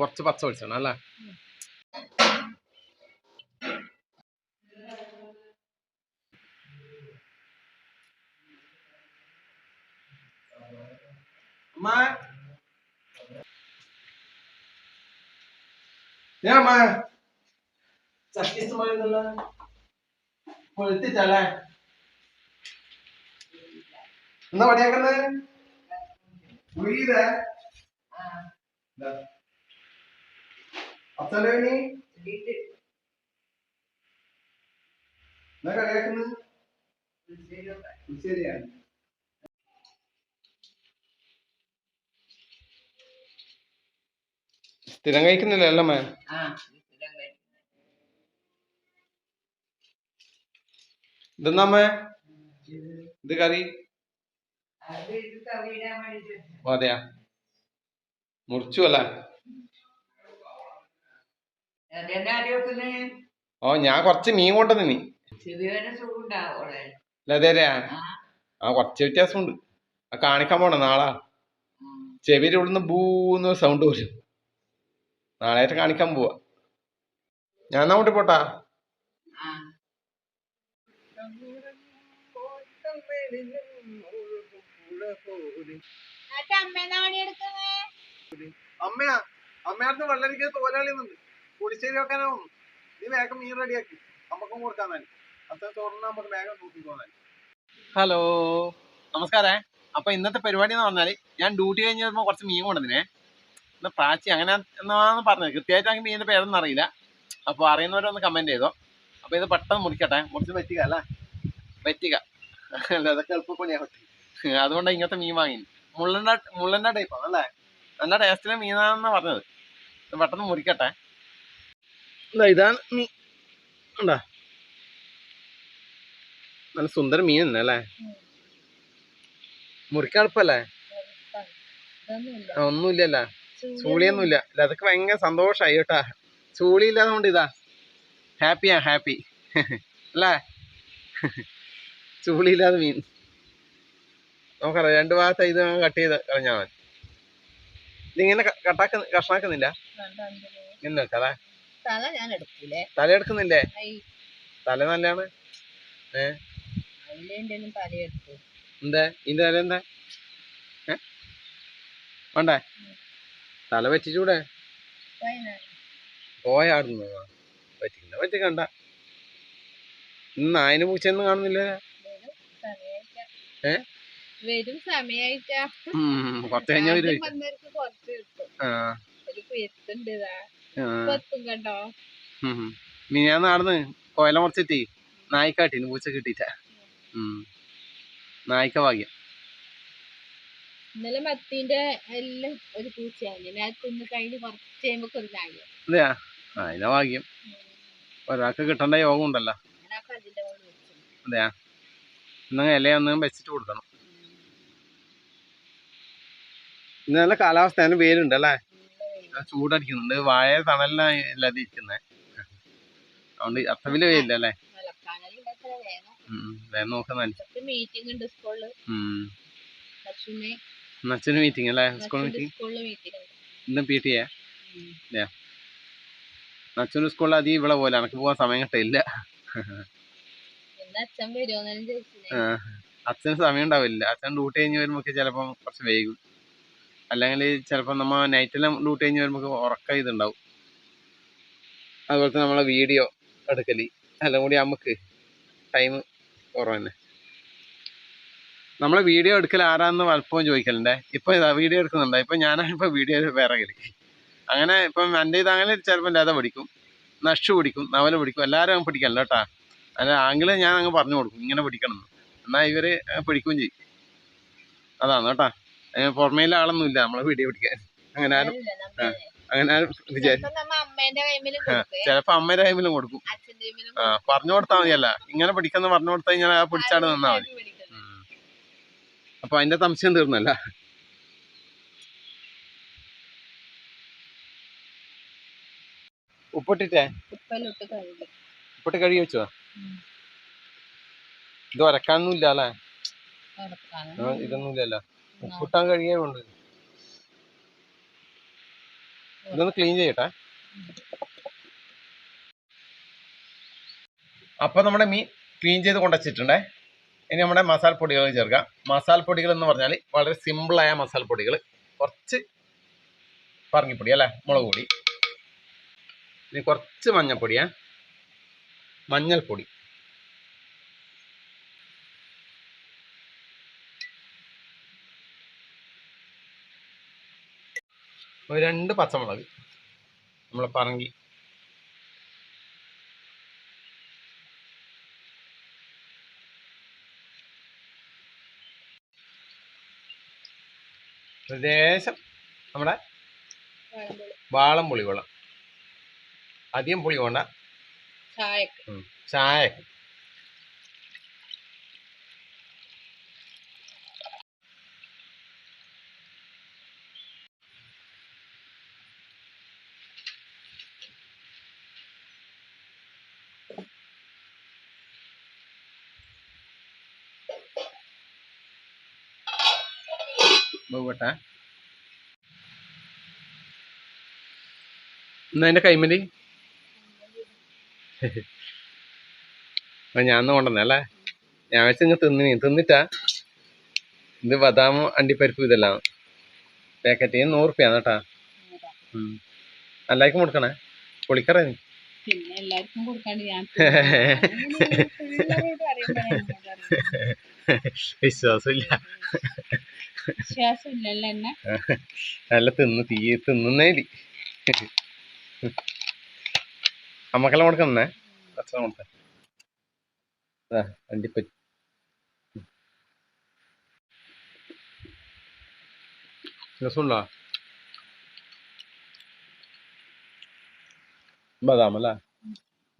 കുറച്ച് പച്ച വെളിച്ചെണ്ണ അല്ലേ? അമ്മ. ഞാൻ അമ്മ. ചട്ടി ഇഷ്ടമായിരുന്നല്ല പൊഴുത്തിട്ടല്ലേ എന്താ പണിയാക്കുന്നത്? ഉയ്യതേ കളിയാക്കുന്നത് ശരിയാണ് സ്ഥിരം കഴിക്കുന്നില്ലല്ലോ മേ ഇതെന്നാ മേ ഇത് കറി? ഓ, അതെയാ. മുറിച്ചു അല്ല? ഓ ഞാൻ കുറച്ച് മീൻ കൊണ്ടുവന്നി അതെയാ ആ. കുറച്ച് വ്യത്യാസമുണ്ട്. ആ കാണിക്കാൻ പോണ നാളാ? ചെവിയിൽ ഇവിടുന്ന് ബൂന്ന് സൗണ്ട് വരും. നാളെയായിട്ട് കാണിക്കാൻ പോവാ. ഞാൻ എന്നാ അങ്ങോട്ട് പോട്ടാ? അമ്മയാ. അമ്മയാർന്ന് വെള്ളരിക്ക തോലാളിന്നുണ്ട് കുടിശ്ശേരി വെക്കാനാവും നീ വേഗം മീൻ റെഡിയാക്കി. നമുക്കും കൊടുക്കാൻ തന്നെ അത്ര തുറന്ന് നമുക്ക് വേഗം നോക്കിക്കോന്നാൻ ഹലോ നമസ്കാരേ. അപ്പൊ ഇന്നത്തെ പരിപാടി എന്ന് പറഞ്ഞാൽ ഞാൻ ഡ്യൂട്ടി കഴിഞ്ഞ് കുറച്ച് മീൻ കൊണ്ടുവന്നിനെ. ഇന്ന് പ്രാച്ചി അങ്ങനെ എന്നാന്ന് പറഞ്ഞത്. കൃത്യമായിട്ട് അങ്ങനെ മീനിന്റെ പേരൊന്നും അറിയില്ല. അപ്പൊ അറിയുന്നവരൊന്ന് കമന്റ് ചെയ്തോ. അപ്പൊ ഇത് പെട്ടെന്ന് മുറിക്കട്ടെ. മുറിച്ച് പറ്റുക അല്ല? പറ്റുക അല്ല അതൊക്കെ എളുപ്പപ്പണിയാ പറ്റി അതുകൊണ്ടാണ് ഇങ്ങനത്തെ മീൻ വാങ്ങി മുള്ളന്റെ മുള്ളന്റെ ടൈപ്പാണ് അല്ലേ നല്ല ടേസ്റ്റിലെ മീനാണെന്നാ പറഞ്ഞത്. പെട്ടെന്ന് മുറിക്കട്ടെ. ഇതാണ് മീൻ ഉണ്ടാ നല്ല സുന്ദര മീൻ തന്നെ അല്ലേ? മുറിക്കടുപ്പല്ലേ ഒന്നുമില്ല ഒന്നുമില്ലല്ല. ചൂളിയൊന്നുമില്ല. ഇല്ല അതൊക്കെ ഭയങ്കര സന്തോഷമായി കേട്ടാ. ചൂളി ഇല്ലാതുകൊണ്ട് ഇതാ ഹാപ്പിയാ ഹാപ്പി അല്ലേ? ചൂളി ഇല്ലാതെ മീൻ. നമുക്കറിയാം രണ്ട് ഭാഗത്ത് ഇത് കട്ട് ചെയ്ത് കളഞ്ഞാൽ മതി. ഇതിങ്ങനെ കട്ടാക്ക കട്ടാക്കുന്ന കഷ്ണാക്കുന്നില്ല ഇങ്ങനെ വെക്കാതെ തല ഞാൻ എടുക്കൂലേ? തല എടുക്കുന്നില്ലേ തല നല്ലാണ് തല എന്താ? ഇന്റെ തല എന്താ? വേണ്ടേ? തല വെച്ചൂടെ പോയാടുന്നു. പറ്റിക്കണ്ട പറ്റിക്കണ്ട. ഇന്ന് നായന് പൂച്ചയൊന്നും കാണുന്നില്ല? ഏ? വരും സമയായിട്ടാ. കൊറച്ച് കഴിഞ്ഞാ വരും ആ. ഉം. മിനിയാന്ന് നടന്ന് കോയല മുറിച്ചിട്ട് നായിക്കാട്ടിന് പൂച്ച കിട്ടിട്ടാ നായിക്ക ഭാഗ്യം. ഇന്നലെ മത്തിന്റെ എല്ലാം ഒരു പൂച്ചയാണ് ഞാൻ തിന്ന് കഴിഞ്ഞ് കുറച്ച് കഴിയുമ്പോ ഒരു നായ അതിന്റെ ഭാഗ്യം. ഒരാൾക്ക് കിട്ടേണ്ട യോഗം ഉണ്ടല്ലോ. ഞാൻ അതെയാ? ഇന്നങ്ങ് ഇലയൊന്നും വെച്ചിട്ട് കൊടുക്കണം. ഇന്ന് നല്ല കാലാവസ്ഥ. അതിന് പേരുണ്ടല്ലേ ചൂടടിക്കുന്നുണ്ട്. വാഴ തണലിനാണ് ഇല്ലാതെ ഇരിക്കുന്നത് അതുകൊണ്ട് അത്ര വലിയ വെയിലില്ല അല്ലേ. വേഗം നോക്കുന്ന മീറ്റിംഗ് ഉണ്ട് സ്കൂളിൽ അച്ഛന് മീറ്റിംഗ് അല്ലേ? സ്കൂൾ മീറ്റിംഗ് ഇന്നും പി ടി എ. അച്ഛന് സ്കൂളിൽ അധികം ഇവിടെ പോലെ. എനക്ക് പോകാൻ സമയം കിട്ടില്ല. അച്ഛൻ സമയം ഉണ്ടാവില്ല. അച്ഛൻ ഡ്യൂട്ടി കഴിഞ്ഞ് വരുമ്പോ ചെലപ്പോ കുറച്ച് വൈകും. അല്ലെങ്കിൽ ചിലപ്പോൾ നമ്മ നൈറ്റെല്ലാം ഡ്യൂട്ടി കഴിഞ്ഞ് വരുമ്പോൾ ഉറക്കം ഇതുണ്ടാവും. അതുപോലെ തന്നെ നമ്മളെ വീഡിയോ എടുക്കൽ. എല്ലാം കൂടി നമുക്ക് ടൈം കുറവ് തന്നെ നമ്മളെ വീഡിയോ എടുക്കൽ ആരാന്ന് പലപ്പോഴും ചോദിക്കലുണ്ടേ. ഇപ്പൊ ഇതാ വീഡിയോ എടുക്കുന്നുണ്ടോ. ഇപ്പൊ ഞാനാണ് വീഡിയോ വീഡിയോ പിറകിൽ അങ്ങനെ ഇപ്പം എന്റെ ഇത് അങ്ങനെ ചിലപ്പോൾ ലത പിടിക്കും നഷ് പിടിക്കും നവല പിടിക്കും. എല്ലാവരും അങ്ങ് പിടിക്കല്ലോ കേട്ടാ. അല്ല ആങ്കിൾ ഞാൻ അങ്ങ് പറഞ്ഞു കൊടുക്കും. ഇങ്ങനെ പിടിക്കണം എന്ന് എന്നാൽ ഇവർ പിടിക്കുകയും ചെയ്യും. അതാണ് കേട്ടാ. പുറമേലെ ആളൊന്നും ഇല്ല നമ്മളെ വീഡിയോ പിടിക്കാൻ. അങ്ങനെ ആരും അങ്ങനെ ആരും വിചാരിച്ചു ചിലപ്പോ അമ്മേന്റെ കൈമിലും കൊടുക്കേ. അമ്മയുടെ കൈമിലും ആ പറഞ്ഞു കൊടുത്താൽ മതിയല്ല. ഇങ്ങനെ പിടിക്കുന്ന പറഞ്ഞു കൊടുത്താൽ ഇങ്ങനെ ആ പിടിച്ചാണ് നിന്നാ മതി. അപ്പൊ അതിന്റെ സംശയം തീർന്നല്ല. ഉപ്പിട്ടിട്ടേ? ഉപ്പിട്ട് കഴുകി വെച്ചോ? ഇത് ഒരക്കാനൊന്നും ഇല്ല അല്ലേ ഇതൊന്നും ഇല്ലല്ലോ ഉപ്പിട്ടാൻ കഴിയേ ഉണ്ട് ഇതൊന്ന് ക്ലീൻ ചെയ്യട്ടെ. അപ്പൊ നമ്മുടെ മീൻ ക്ലീൻ ചെയ്ത് കൊണ്ടുവച്ചിട്ടുണ്ടേ. ഇനി നമ്മുടെ മസാലപ്പൊടികൾ ചേർക്കാം. മസാലപ്പൊടികൾ എന്ന് പറഞ്ഞാൽ വളരെ സിമ്പിളായ മസാലപ്പൊടികൾ കുറച്ച് പറങ്ങിപ്പൊടി അല്ലേ? മുളക് പൊടി. ഇനി കുറച്ച് മഞ്ഞൾപ്പൊടിയാ. മഞ്ഞൾപ്പൊടി. ഒരു രണ്ട് പച്ചമുളക് നമ്മൾ പറങ്കി. പ്രദേശം നമ്മുടെ വാളം. പുളി വെള്ളം അധികം പുളി വേണ്ട. ചായക്ക്. ചായ പോകട്ടെ. എന്നാ എന്റെ കൈമലി. ഞാൻ കൊണ്ടുവന്നേ അല്ലേ? ഞാൻ വെച്ച് ഇങ്ങ് തിന്നിനി. തിന്നിട്ടാ. ഇത് ബദാമും അണ്ടിപ്പരിപ്പും ഇതെല്ലാം. പാക്കറ്റ് നൂറ് റുപ്യാണ് കേട്ടാ. എല്ലാവർക്കും കൊടുക്കണേ? പൊളിക്കറേ? നീ പിന്നെ എല്ലാവർക്കും കൊടുക്കാണ്ട് ഞാൻ പിള്ളേരോട് പറയുമ്പോ വിശ്വാസമില്ല. നല്ല തിന്ന് തീ തിന്നുന്നേലി. അമ്മക്കെല്ലാം കൊടുക്കുന്നേ അച്ഛനെ കൊടുത്തേ ആ അണ്ടിപ്പരി. രസമുണ്ടോ? ബദാം അല്ലേ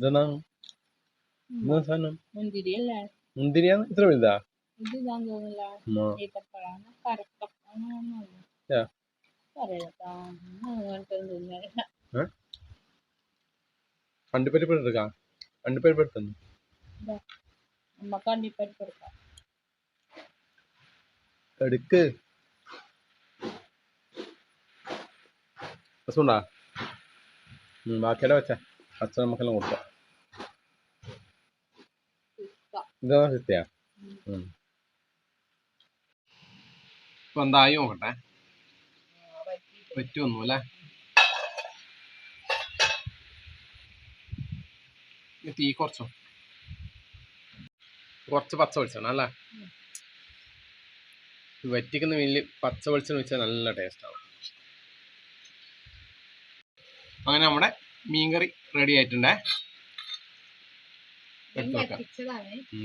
ഇതെന്നാ? സാധനം? മുന്തിരിയാണ്? ഇത്ര വലുതാ? ഇത് തോന്നില്ല ഉം. ഈത്തപ്പഴാണ് കരക്കം അങ്ങനെയൊന്നുമല്ല അണ്ടിപ്പരിപ്പ് എടുക്കാം അണ്ടിപ്പരിപ്പ് എടുത്തു നമ്മക്ക് അണ്ടിപ്പരിപ്പ് എടുക്കാം എടുക്ക്. രസമുണ്ടാ? ബാക്കിയുടെ വെച്ച. അച്ഛൻ നമുക്കെല്ലാം കൊടുക്കാം. ഇതാ. സിത്തിയാ. ഇപ്പൊ എന്തായി നോക്കട്ടെ. പറ്റുമൊന്നും അല്ലേ തീ കുറച്ചോ? കുറച്ച് പച്ച വെളിച്ചെണ്ണ അല്ലേ. വറ്റിക്കുന്ന മീനിൽ പച്ച വെളിച്ചെണ്ണ വെച്ചാൽ നല്ല ടേസ്റ്റ് ആവും. അങ്ങനെ നമ്മുടെ മീൻകറി റെഡി ആയിട്ടുണ്ടേ.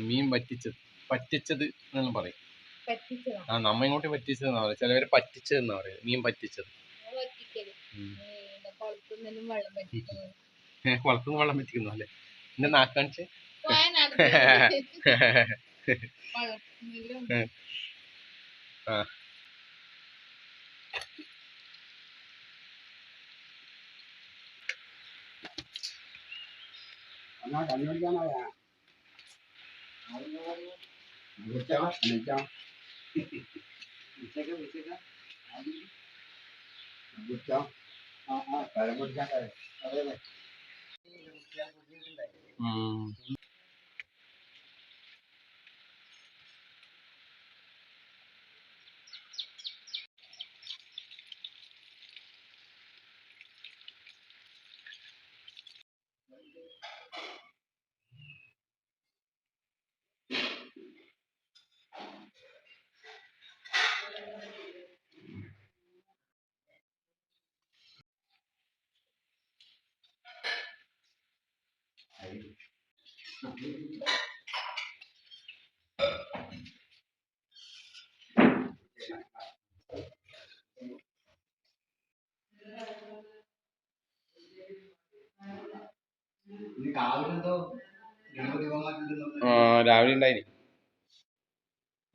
മീൻ വറ്റിച്ചത് പറ്റിച്ചത് എന്നെല്ലാം ഉം, മീൻ പറ്റിച്ചത് പറ്റിച്ചത് എന്നെല്ലാം പറയും പറ്റിച്ചതാണ് ആ നമ്മ ഇങ്ങോട്ട് പറ്റിച്ചത്. എന്നാ പറയുക ചിലവര് പറ്റിച്ചത്. എന്നാ പറയുക മീൻ പറ്റിച്ചത് അത് വറ്റിക്കൽ ഉം. മീനിന്റെ കുളത്തുനിന്നും വെള്ളം വറ്റിക്കുന്നത് ഏ, കുളത്തുനിന്ന് വെള്ളം പറ്റിക്കുന്നു അല്ലേ എന്റെ നാക്കാണിച്ച് വയനാട് വളർത്തുന്നില്ലും ആ ഉം. ആ രാവിലെ ഉണ്ടായിന്.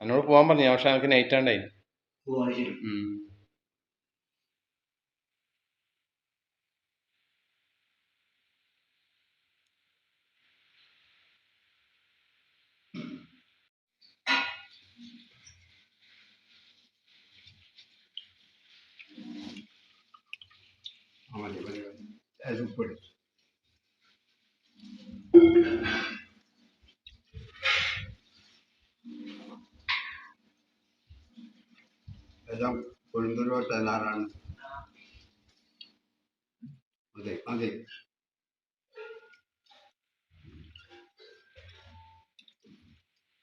എന്നോട് പോവാൻ പറഞ്ഞു. പക്ഷെ എനിക്ക് നൈറ്റ് ഉണ്ടായിനി. ഉം. ലേശം ഉപ്പിടും എല്ലാം കൊഴുന്തൂരോട്ട് നാറാണ് അതെ അതെ.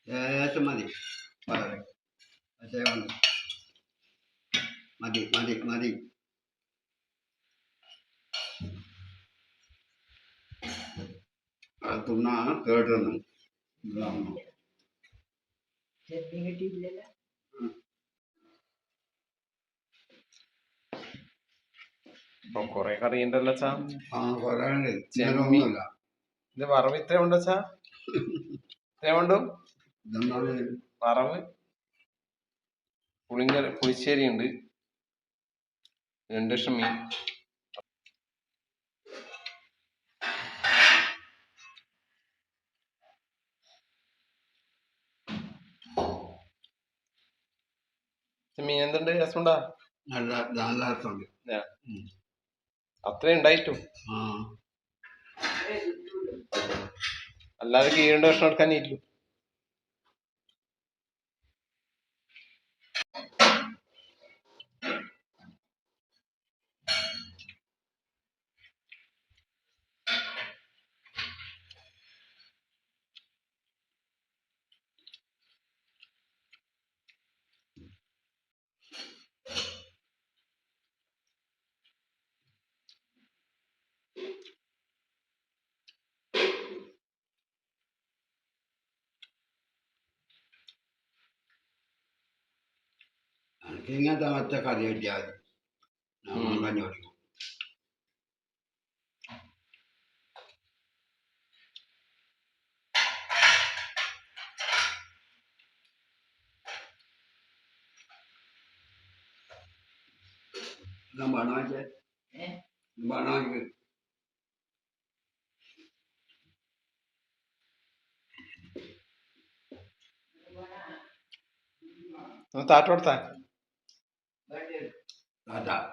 ലേശം മതി. വളരെ. മതി മതി മതി. തിന്നാണ് കേട്ടുന്നു ഇപ്പൊ കൊറേ കറി ഉണ്ടല്ലോ ഇത് വറവ് ഇത്ര ഉണ്ടോ ഇത്ര ഉണ്ടു? വറവ്. പുളിങ്കര പുളിശ്ശേരി ഉണ്ട്. രണ്ട് ലക്ഷം മീൻ. മീൻ എന്തുണ്ട്? രസമുണ്ടാ? നല്ല നല്ല രസമുണ്ട്. അത്രേ ഉണ്ടായിട്ടും. അല്ലാതെ കീഴിന്റെ ഭക്ഷണം എടുക്കാനില്ലു ഇങ്ങനത്തെ മറ്റേ കറി കിട്ടിയാൽ മതി. കഞ്ഞി കുടിക്കും ഇതാ വേണോ വെച്ചേ വേണോ Ada.